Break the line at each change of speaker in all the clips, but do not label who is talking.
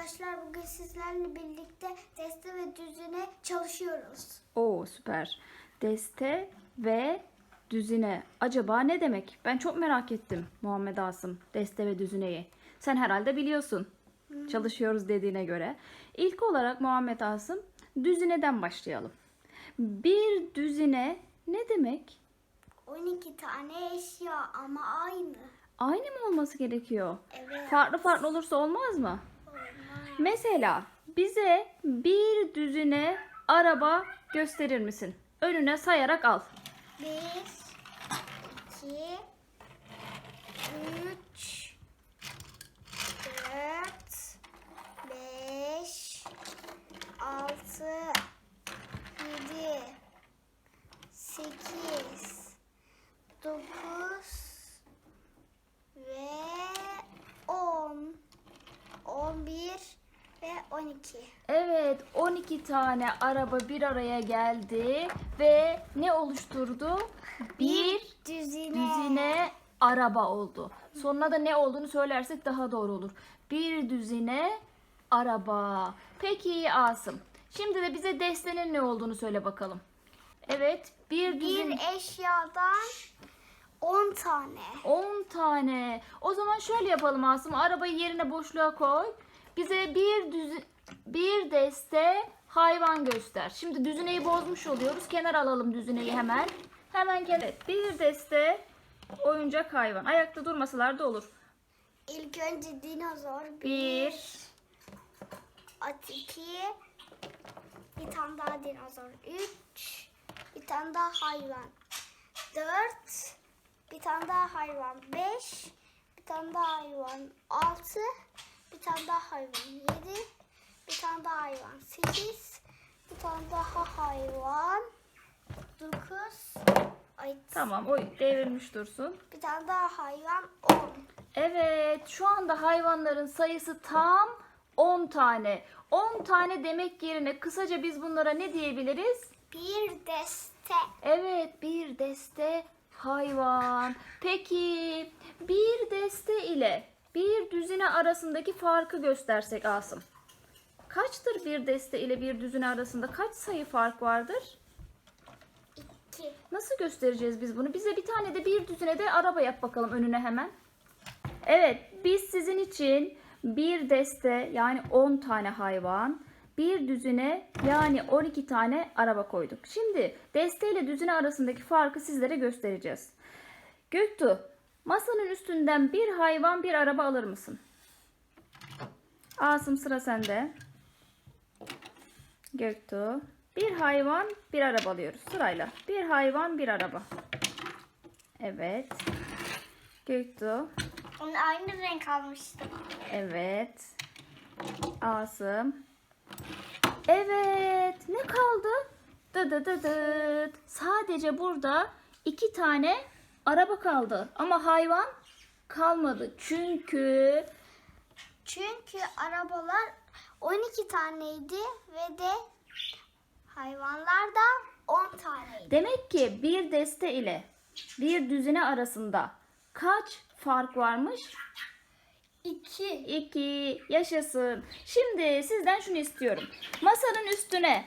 arkadaşlar bugün sizlerle birlikte deste ve düzene çalışıyoruz.
Oo süper. Deste ve düzine. Acaba ne demek? Ben çok merak ettim Muhammed Asım. Deste ve düzineyi. Sen herhalde biliyorsun. Çalışıyoruz dediğine göre. İlk olarak Muhammed Asım düzineden başlayalım. Bir düzine ne demek?
12 tane eşya ama aynı.
Aynı mı olması gerekiyor?
Evet.
Farklı farklı olursa olmaz mı? Mesela bize bir düzine araba gösterir misin? Önüne sayarak al.
1, 2, 3, 4, 5, 6, 7, 8, 9 ve 10, 11 ve 12.
Evet 12 tane araba bir araya geldi ve ne oluşturdu? Bir
düzine.
düzine araba oldu. Sonuna da ne olduğunu söylersek daha doğru olur. Bir düzine araba. Peki Asım. Şimdi de bize destenin ne olduğunu söyle bakalım. Evet bir düzine.
Bir eşyadan 10 tane.
10 tane. O zaman şöyle yapalım Asım. Arabayı yerine boşluğa koy. Bize bir düzi, bir deste hayvan göster. Şimdi düzineyi bozmuş oluyoruz. Kenar alalım düzineyi hemen. Hemen kenar. Bir deste oyuncak hayvan. Ayakta durmasalar da olur.
İlk önce dinozor.
Bir.
At 2. Bir tane daha dinozor. 3. Bir tane daha hayvan. 4. Bir tane daha hayvan. 5. Bir tane daha hayvan. 6. Bir tane daha hayvan. 7. Bir tane daha hayvan. 8. Bir tane daha hayvan. 9. Ay,
Tamam o devrilmiş dursun.
Bir tane daha hayvan. 10.
Evet şu anda hayvanların sayısı tam 10 tane. 10 tane demek yerine kısaca biz bunlara ne diyebiliriz?
Bir deste.
Evet bir deste hayvan. Peki bir deste ile bir düzine arasındaki farkı göstersek Asım. Kaçtır bir deste ile bir düzine arasında kaç sayı fark vardır?
2.
Nasıl göstereceğiz biz bunu? Bize bir tane de bir düzine de araba yap bakalım önüne hemen. Evet biz sizin için bir deste yani 10 tane hayvan, bir düzine yani 12 tane araba koyduk. Şimdi deste ile düzine arasındaki farkı sizlere göstereceğiz. Göktuğ masanın üstünden bir hayvan bir araba alır mısın? Asım sıra sende. Göktuğ. Bir hayvan, bir araba alıyoruz sırayla. Bir hayvan, bir araba. Evet. Göktuğ.
Onun aynı renk almıştım.
Evet. Asım. Evet. Ne kaldı? Dı dı dı dıt. Sadece burada iki tane araba kaldı. Ama hayvan kalmadı. Çünkü
Çünkü arabalar 12 taneydi ve de hayvanlar da 10 taneydi.
demek ki bir deste ile bir düzine arasında kaç fark varmış?
2.
2 yaşasın. Şimdi sizden şunu istiyorum. Masanın üstüne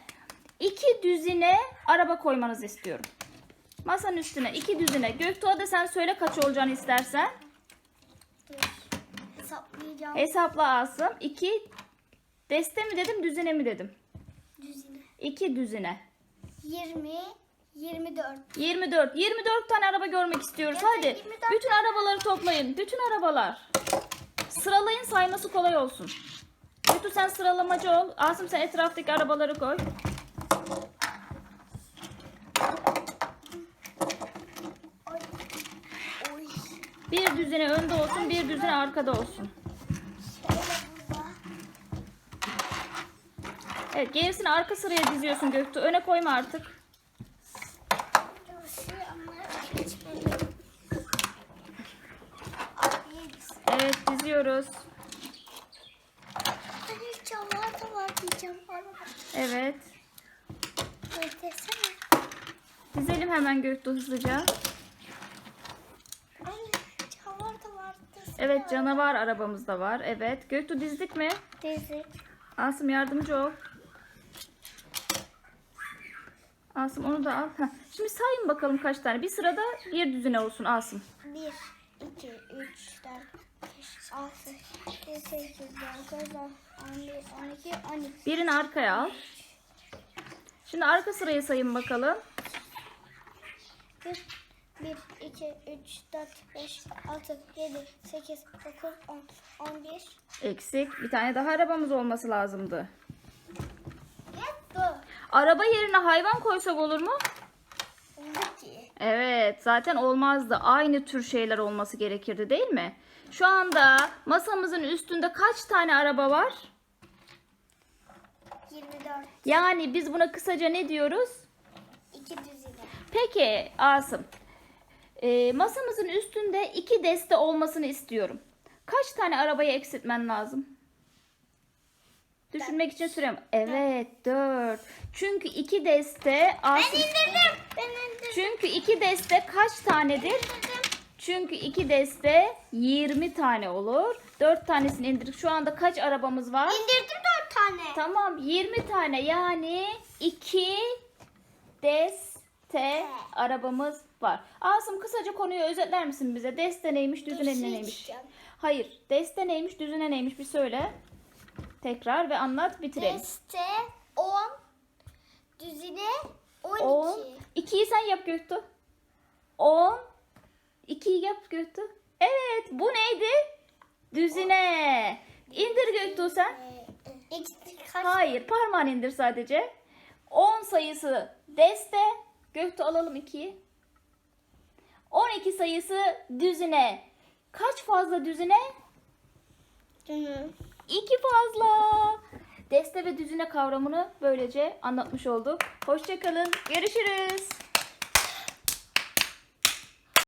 iki düzine araba koymanızı istiyorum. Masanın üstüne iki düzine. Göktuğ'a da sen söyle kaç olacağını istersen.
Hesaplayacağım.
Hesapla Asım. 2 deste mi dedim düzine mi dedim?
Düzine.
2 düzine.
20, 24.
24. 24 tane araba görmek istiyoruz.
Evet,
Hadi.
24
Bütün arabaları toplayın. Bütün arabalar. Sıralayın sayması kolay olsun. Götür sen sıralamacı ol. Asım sen etraftaki arabaları koy.
Oy. Oy.
Bir düzine önde olsun, bir düzine arkada olsun.
Şöyle burada.
Evet, gerisini arka sıraya diziyorsun Göktuğ. Öne koyma artık. Evet, diziyoruz. Evet. Dizelim hemen Göktuğ hızlıca. Evet canavar arabamız da var. Evet. Göktuğ dizdik mi?
Dizi.
Asım yardımcı ol. Asım onu da al. Heh. Şimdi sayın bakalım kaç tane. Bir sırada bir düzine olsun Asım.
1, 2, 3, 4, 5, 6, 7, 8, 9, 10, 11, 12, 13.
Birini arkaya al. Şimdi arka sıraya sayın bakalım.
1, 1, 2, 3, 4, 5, 6, 7, 8, 9, 10, 11.
Eksik. Bir tane daha arabamız olması lazımdı. Araba yerine hayvan koysak olur mu?
Peki.
Evet, zaten olmazdı. Aynı tür şeyler olması gerekirdi değil mi? Şu anda masamızın üstünde kaç tane araba var?
24.
Yani biz buna kısaca ne diyoruz?
2 düzine.
Peki Asım, e, masamızın üstünde iki deste olmasını istiyorum. Kaç tane arabayı eksiltmen lazım? Düşünmek için sürem. Evet, dört. Çünkü iki deste Asım.
indirdim. Ben indirdim.
Çünkü iki deste kaç tanedir? Çünkü iki deste 20 tane olur. 4 tanesini indirdik. Şu anda kaç arabamız var?
İndirdim 4 tane.
Tamam 20 tane yani 2 deste arabamız var. Asım kısaca konuyu özetler misin bize? Deste neymiş, düzine
şey
neymiş? Hayır, deste neymiş, düzine neymiş bir söyle. Tekrar ve anlat bitirelim.
Deste 10. Düzine 12.
10. 2'yi sen yap Göktuğ. 10. 2'yi yap Göktuğ. Evet, bu neydi? Düzine. İndir Göktuğ sen. Hayır, parmağını indir sadece. 10 sayısı deste. Göktuğ alalım 2'yi. 12 sayısı düzine. Kaç fazla düzine?
Canım.
2 fazla. Deste ve düzine kavramını böylece anlatmış olduk. Hoşçakalın. Görüşürüz.